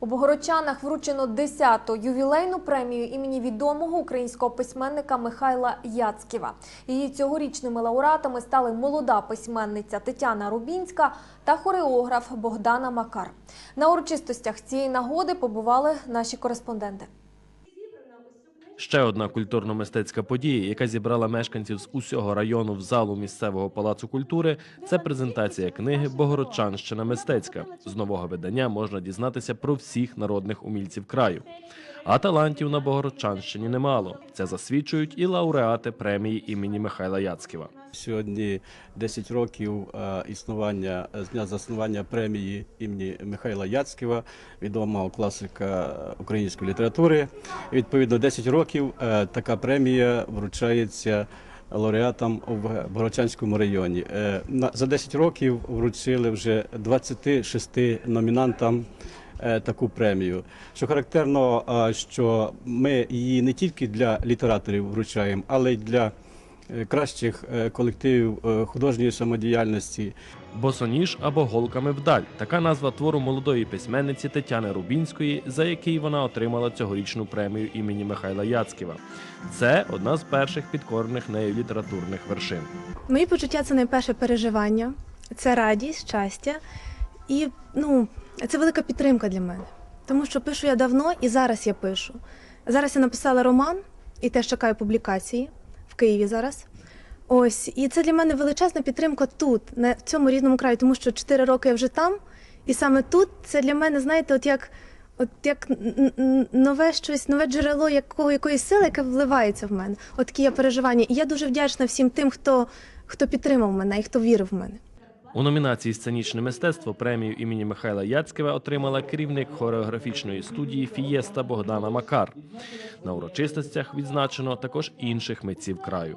У Богородчанах вручено 10-ту ювілейну премію імені відомого українського письменника Михайла Яцківа. Її цьогорічними лауреатами стали молода письменниця Тетяна Рубінська та хореограф Богдана Макар. На урочистостях цієї нагоди побували наші кореспонденти. Ще одна культурно-мистецька подія, яка зібрала мешканців з усього району в залу місцевого палацу культури, це презентація книги Богородчанщина мистецька. З нового видання можна дізнатися про всіх народних умільців краю. А талантів на Богородчанщині немало. Це засвідчують і лауреати премії імені Михайла Яцьківа. Сьогодні 10 років е, існування з дня заснування премії імені Михайла Яцьківа, відомого класика української літератури. Відповідно, 10 років е, така премія вручається лауреатам в Богородчанському районі. Е, За 10 років вручили вже 26 номінантам. е, Таку премію, що характерно, е, що ми її не тільки для літераторів вручаємо, але й для е, кращих е, колективів е, художньої самодіяльності. Босоніж або голками вдаль така назва твору молодої письменниці Тетяни Рубінської, за який вона отримала цьогорічну премію імені Михайла Яцьківа. Це одна з перших підкорених нею літературних вершин. Мої почуття це найперше переживання, це радість, щастя. І ну, це велика підтримка для мене. Тому що пишу я давно і зараз я пишу. Зараз я написала роман і теж чекаю публікації Києві зараз. Ось, і це для мене величезна підтримка тут, на цьому рідному краю, тому що 4 роки я вже там, і саме тут це для мене, знаєте, от як, от як нове щось, нове джерело якого, якоїсь сили, яке вливається в мене. От такі я переживання. І я дуже вдячна всім тим, хто, хто підтримав мене і хто вірив в мене. У номінації Сценічне мистецтво премію імені Михайла Яцькева отримала керівник хореографічної студії Фієста Богдана Макар. На урочистостях відзначено також інших митців краю.